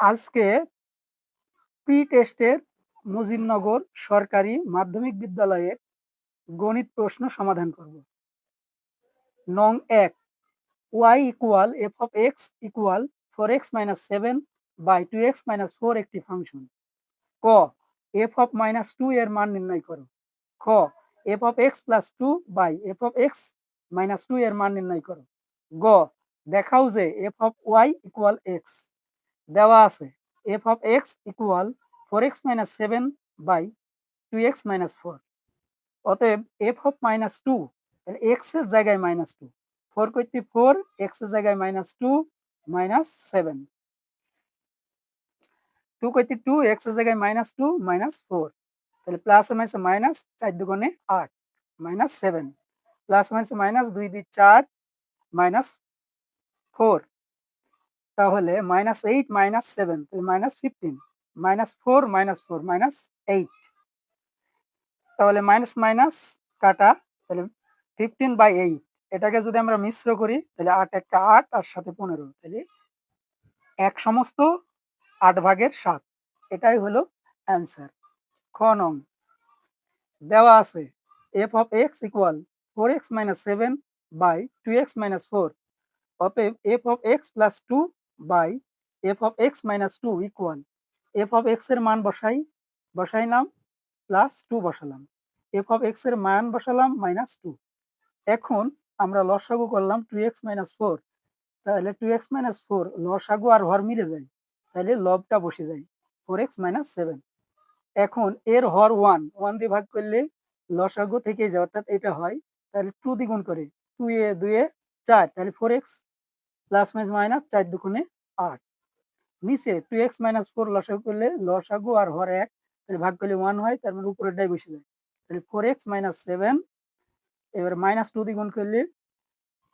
আজকে প্রি টেস্টের মুজিবনগর সরকারি মাধ্যমিক বিদ্যালয়ের গণিত প্রশ্ন সমাধান করব। নং এক, Y equal F of X equal four X minus seven by two X minus four একটি ফাংশন। ক, এফ অফ মাইনাস টু এর মান নির্ণয় করো। খ, F of X plus two by F of X minus two এর মান নির্ণয় করো। গ, দেখাও যে F of Y equal X. দেওয়া আছে। F of X equal four X minus seven by two X minus four অতএব এফ অফ মাইনাস টু এক্সের জায়গায় মাইনাস টু ফোর করতে ফোর এক্সের জায়গায় minus two minus seven two করতে two এক্সের জায়গায় মাইনাস টু মাইনাস ফোর তাহলে প্লাস মাইনাস মাইনাস চার দুগুণে আট minus seven plus minus minus দুই দুই চার মাইনাস ফোর তাহলে minus eight minus seven minus fifteen minus four minus four minus eight তাহলে মাইনাস মাইনাস কাটা, তাহলে ফিফটিন বাই এইট এটাকে যদি আমরা মিশ্র করি, তাহলে আট একটা আট, আর সাথে পনেরো। তাহলে এক সমস্ত আট ভাগের সাত। এটাই হলো অ্যান্সার খ নং। দেওয়া আছে F of X equal four X minus seven by two X minus four অতএব F of X plus two by F of X minus two equal F of এক্সের মান বসাই বসাই নাম প্লাস টু বসালাম। এফ অফ এক্সের মান বসালাম মাইনাস টু এখন আমরা লসাগু করলাম টু এক্স মাইনাস ফোর তাহলে টু এক্স মাইনাস ফোর লসাগু আর হর মিলে যায়। তাহলে লবটা বসে যায় ফোর এক্স মাইনাস সেভেন এখন এর হর ওয়ান ওয়ান দিয়ে ভাগ করলে লসাগু থেকে যায়, অর্থাৎ এটা হয়, তাহলে টু দ্বিগুণ করে টু এ দুয়ে চার, তাহলে four X plus minus minus চার দুগুণে আট। নিচে টু এক্স মাইনাস ফোর লসাগু করলে লসাগু আর হর এক, তাহলে ভাগ করলে ওয়ান হয়, তার মানে উপরেরটাই বসে যায়। তাহলে ফোর এক্স মাইনাস সেভেন এবার মাইনাস টু দ্বিগুণ করলে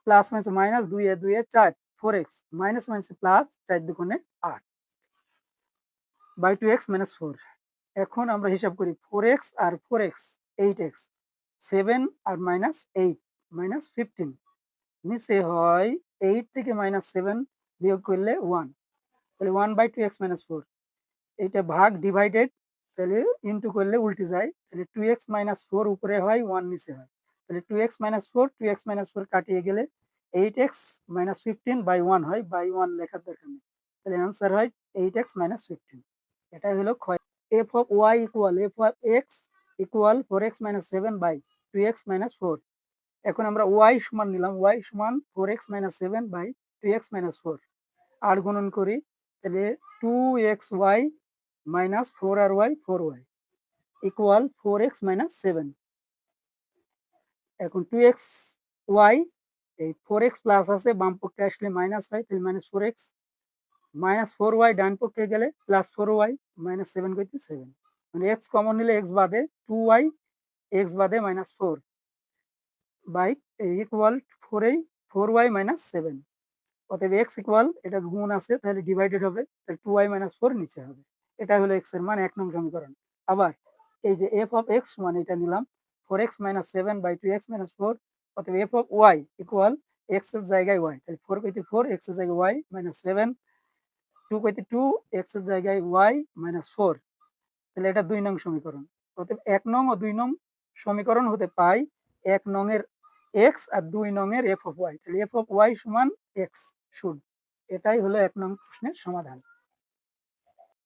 প্লাস মাইনাস মাইনাস দুই এ দুই এ চার four X minus minus plus চার দুগুণে আট। By two X minus four এখন আমরা হিসাব করি ফোর এক্স আর four X eight X seven আর মাইনাস এইট মাইনাস ফিফটিন নিচে হয় এইট থেকে মাইনাস সেভেন বিয়োগ করলে ওয়ান তাহলে one by two X minus four এইটা ভাগ ডিভাইডেড তাহলে ইন্টু করলে উল্টে যায়, তাহলে টু এক্স মাইনাস ফোর উপরে হয় ওয়ান নিচে হয়, তাহলে two X minus four two X minus four কাটিয়ে গেলে eight X minus fifteen by one হয় বাই ওয়ান লেখার দরকার নেই, তাহলে অ্যান্সার হয় এইট এক্স মাইনাস ফিফটিন এটাই হলো ক্ষয় F of Y equal F of X equal four X minus seven by two X minus four এখন আমরা ওয়াই সমান নিলাম ওয়াই সমান four X minus seven by two X minus four আর গুণন করি তাহলে two X Y minus four আর Y four Y equal four X minus seven এখন two x Y এই ফোর এক্স প্লাস আছে, বাম পক্ষে আসলে মাইনাস হয়, তাহলে minus four X minus four Y ডান পক্ষে গেলে plus four Y minus seven করতে সেভেন মানে এক্স কমন নিলে এক্স বাদে টু ওয়াই এক্স বাদে minus four by equal four এই ফোর ওয়াই মাইনাস সেভেন অতএব এক্স ইকুয়াল এটা গুণ আছে, তাহলে ডিভাইডেড হবে, তাহলে টু ওয়াই মাইনাস ফোর নিচে হবে। এটা হলো এক্সের মান, এক নং সমীকরণ। আবার এই যে এফ অফ এক্স মানে এটা নিলাম four X minus seven by two X minus four অতএব এফ অফ ওয়াই ইকুয়াল এক্সের জায়গায় ওয়াই তাহলে ফোর কইতে ফোর এক্সের জায়গায় ওয়াই মাইনাস সেভেন টু কইতে টু এক্সের জায়গায় ওয়াই মাইনাস ফোর তাহলে এটা দুই নং সমীকরণ। অতএব এক নং ও দুই নং সমীকরণ হতে পাই এক নং এর এক্স আর দুই নং এর এফ অফ ওয়াই তাহলে এফ অফ ওয়াই সমান এক্স শুড এটাই হলো এক নং প্রশ্নের সমাধান।